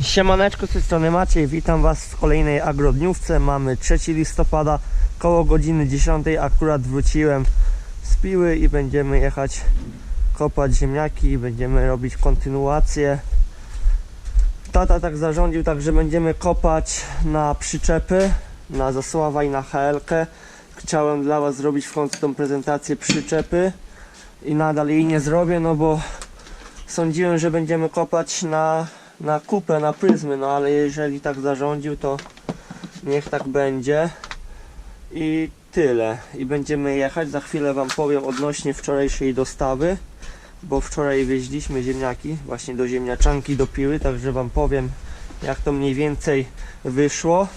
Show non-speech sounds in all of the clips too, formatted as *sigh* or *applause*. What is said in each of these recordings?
Siemaneczko, z tej strony Maciej, witam Was w kolejnej agrodniówce. Mamy 3 listopada, koło godziny 10 akurat wróciłem z Piły i będziemy jechać kopać ziemniaki i będziemy robić kontynuację. Tata tak zarządził, także będziemy kopać na przyczepy, na Zasława i na HL-kę. Chciałem dla Was zrobić w końcu tą prezentację przyczepy i nadal jej nie zrobię, no bo sądziłem, że będziemy kopać na, na kupę, na pryzmy, no ale jeżeli tak zarządził, to niech tak będzie. I tyle. I będziemy jechać. Za chwilę Wam powiem odnośnie wczorajszej dostawy, bo wczoraj wieźliśmy ziemniaki właśnie do ziemniaczanki, do piły, także Wam powiem jak to mniej więcej wyszło.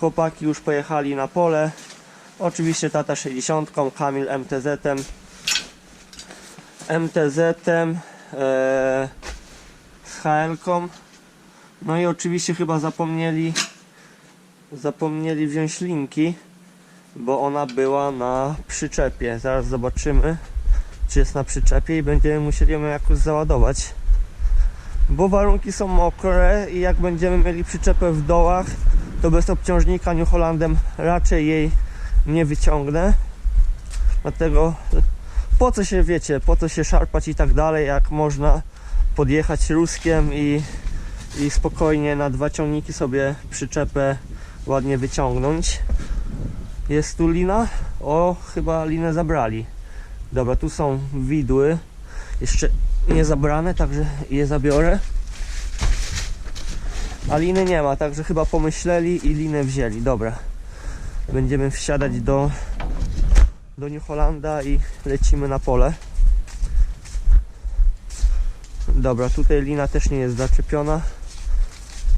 Chłopaki już pojechali na pole. Oczywiście tata 60, Kamil MTZ-em. MTZ-em e, z HL-ką. No i oczywiście chyba zapomnieli zapomnieli wziąć linki, bo ona była na przyczepie. Zaraz zobaczymy, czy jest na przyczepie i będziemy musieli ją jakoś załadować. Bo warunki są mokre i jak będziemy mieli przyczepę w dołach, to bez obciążnika New Hollandem raczej jej nie wyciągnę. Dlatego po co się wiecie, po co się szarpać i tak dalej, jak można podjechać ruskiem i, i spokojnie na dwa ciągniki sobie przyczepę ładnie wyciągnąć. Jest tu lina? O, chyba linę zabrali. Dobra, tu są widły. Jeszcze nie zabrane, także je zabiorę. A liny nie ma, także chyba pomyśleli i linę wzięli. Dobra. Będziemy wsiadać do do New i lecimy na pole. Dobra, tutaj lina też nie jest zaczepiona,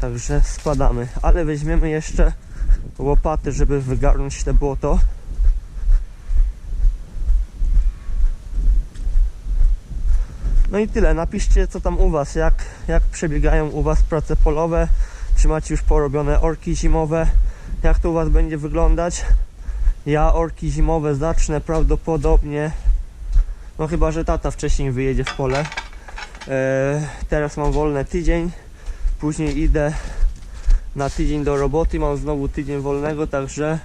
także spadamy, ale weźmiemy jeszcze łopaty, żeby wygarnąć te błoto. No i tyle, napiszcie co tam u Was, jak, jak przebiegają u Was prace polowe, czy macie już porobione orki zimowe, jak to u Was będzie wyglądać. Ja orki zimowe zacznę prawdopodobnie. No chyba, że tata wcześniej wyjedzie w pole. E, teraz mam wolny tydzień. Później idę na tydzień do roboty. Mam znowu tydzień wolnego, także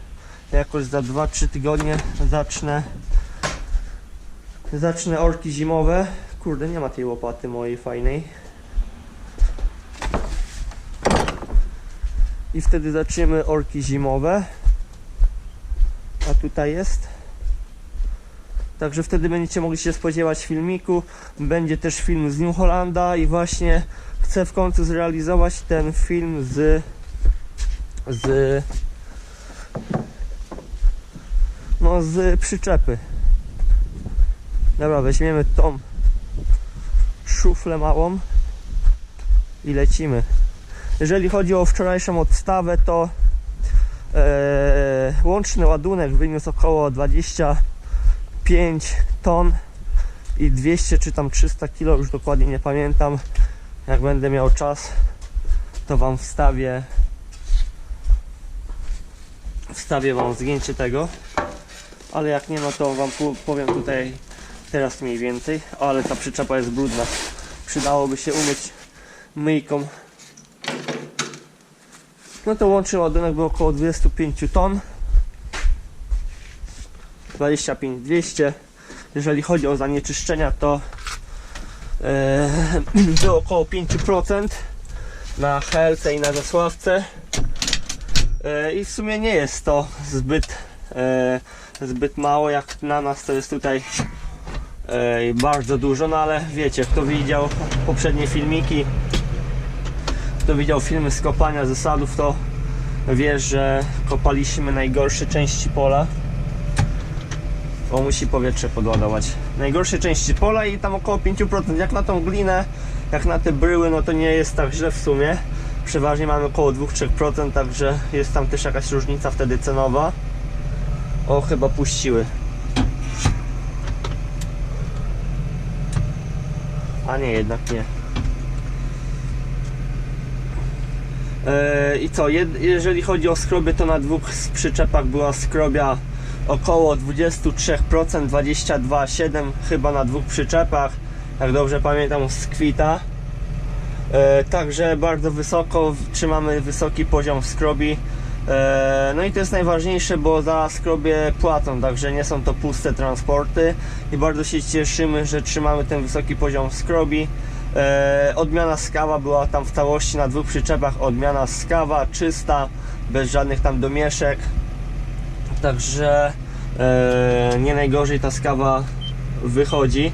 jakoś za 2-3 tygodnie zacznę. Zacznę orki zimowe. Kurde, nie ma tej łopaty mojej fajnej. I wtedy zaczniemy orki zimowe a tutaj jest. Także wtedy będziecie mogli się spodziewać filmiku. Będzie też film z New Hollanda i właśnie chcę w końcu zrealizować ten film z z no z przyczepy. Dobra, weźmiemy tą szuflę małą i lecimy. Jeżeli chodzi o wczorajszą odstawę, to e, łączny ładunek wyniósł około 25 ton i 200 czy tam 300 kg, już dokładnie nie pamiętam. Jak będę miał czas, to Wam wstawię wstawię Wam zdjęcie tego. Ale jak nie, no to Wam po- powiem tutaj teraz mniej więcej. O, ale ta przyczepa jest brudna. Przydałoby się umyć myjką no to łączny ładunek był około 25 ton. 25-200. Jeżeli chodzi o zanieczyszczenia, to e, *clears throat* było około 5% na Helce i na Zasławce. E, I w sumie nie jest to zbyt, e, zbyt mało, jak na nas to jest tutaj e, bardzo dużo, no ale wiecie, kto widział poprzednie filmiki, kto widział filmy z kopania zasadów, to wie, że kopaliśmy najgorsze części pola. Bo musi powietrze podładować. Najgorsze części pola i tam około 5%. Jak na tą glinę, jak na te bryły, no to nie jest tak źle w sumie. Przeważnie mamy około 2-3%, także jest tam też jakaś różnica wtedy cenowa. O, chyba puściły. A nie, jednak nie. E, I co, jeżeli chodzi o skroby, to na dwóch przyczepach była skrobia około 23%, 22,7% chyba na dwóch przyczepach, jak dobrze pamiętam z kwita. E, także bardzo wysoko, trzymamy wysoki poziom w skrobi. E, no i to jest najważniejsze, bo za skrobie płacą, także nie są to puste transporty i bardzo się cieszymy, że trzymamy ten wysoki poziom w skrobi. E, odmiana skawa była tam w całości na dwóch przyczepach, odmiana skawa czysta, bez żadnych tam domieszek. Także e, nie najgorzej ta skawa wychodzi.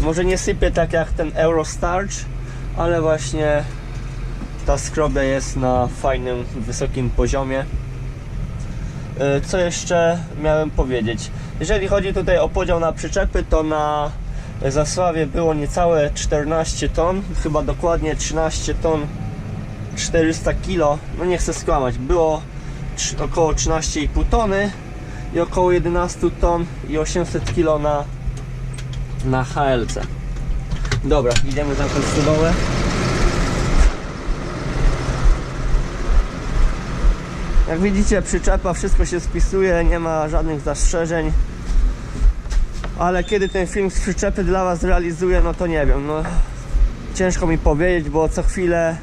Może nie sypie tak jak ten Eurostarch, ale właśnie ta skrobia jest na fajnym, wysokim poziomie. E, Co jeszcze miałem powiedzieć? Jeżeli chodzi tutaj o podział na przyczepy, to na Zasławie było niecałe 14 ton, chyba dokładnie 13 ton 400 kg, no nie chcę skłamać, było około 13,5 tony i około 11 ton i 800 kg na, na HLC. Dobra, idziemy zamknąć stodołę. Jak widzicie, przyczepa, wszystko się spisuje, nie ma żadnych zastrzeżeń. Ale kiedy ten film z przyczepy dla Was zrealizuję, no to nie wiem. No, ciężko mi powiedzieć, bo co chwilę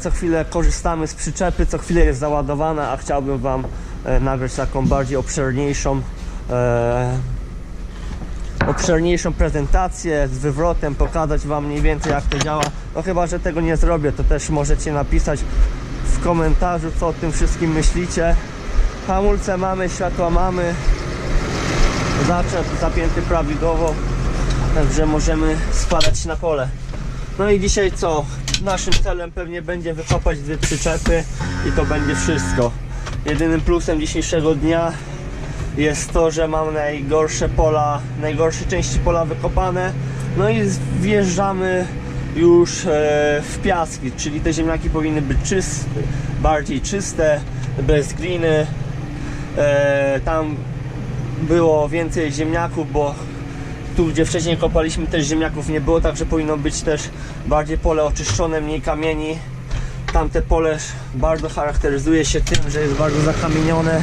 co chwilę korzystamy z przyczepy, co chwilę jest załadowana, a chciałbym Wam e, nagrać taką bardziej obszerniejszą e, obszerniejszą prezentację z wywrotem, pokazać Wam mniej więcej jak to działa. No chyba, że tego nie zrobię, to też możecie napisać w komentarzu, co o tym wszystkim myślicie. Hamulce mamy, światła mamy, zaczep zapięty prawidłowo, także możemy spadać na pole. No i dzisiaj co? Naszym celem pewnie będzie wykopać dwie przyczepy i to będzie wszystko. Jedynym plusem dzisiejszego dnia jest to, że mam najgorsze pola, najgorsze części pola wykopane. No i wjeżdżamy już e, w piaski, czyli te ziemniaki powinny być czyste, bardziej czyste, bez gliny. E, tam było więcej ziemniaków, bo tu gdzie wcześniej kopaliśmy też ziemniaków nie było, także powinno być też bardziej pole oczyszczone, mniej kamieni. Tamte pole bardzo charakteryzuje się tym, że jest bardzo zakamienione.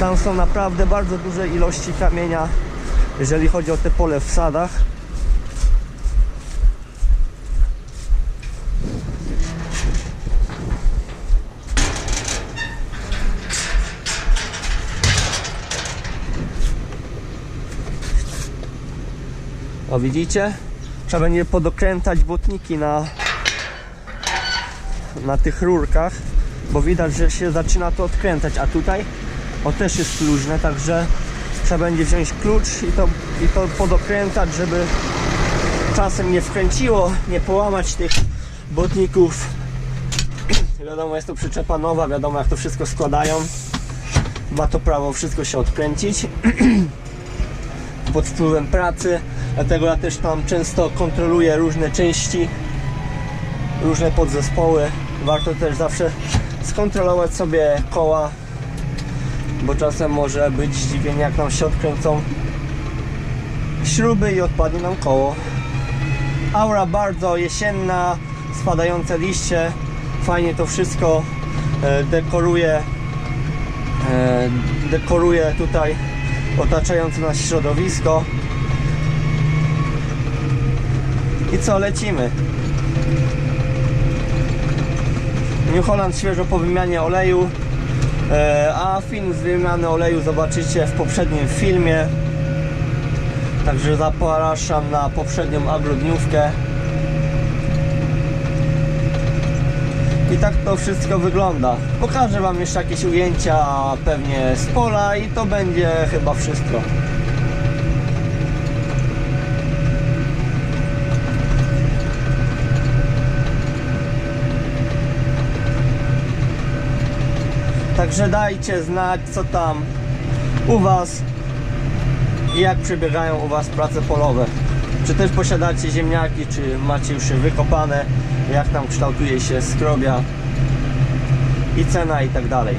Tam są naprawdę bardzo duże ilości kamienia, jeżeli chodzi o te pole w sadach. O widzicie? Trzeba będzie podokręcać błotniki na, na tych rurkach, bo widać, że się zaczyna to odkręcać, a tutaj o też jest luźne, także trzeba będzie wziąć klucz i to, i to podokręcać, żeby czasem nie wkręciło, nie połamać tych błotników. *clears throat* Wiadomo, jest to przyczepa nowa, wiadomo jak to wszystko składają. Ma to prawo wszystko się odkręcić *clears throat* pod wpływem pracy, dlatego ja też tam często kontroluję różne części, różne podzespoły. Warto też zawsze skontrolować sobie koła, bo czasem może być zdziwienie jak nam się odkręcą śruby i odpadnie nam koło. Aura bardzo jesienna, spadające liście, fajnie to wszystko e, dekoruje, e, dekoruje tutaj otaczające nas środowisko. I co, lecimy. New Holland świeżo po wymianie oleju, e, a film z wymiany oleju zobaczycie w poprzednim filmie. Także zapraszam na poprzednią agrodniówkę. I tak to wszystko wygląda. Pokażę Wam jeszcze jakieś ujęcia pewnie z pola i to będzie chyba wszystko. Także dajcie znać co tam u Was i jak przebiegają u Was prace polowe. Czy też posiadacie ziemniaki, czy macie już je wykopane, jak tam kształtuje się skrobia i cena i tak dalej.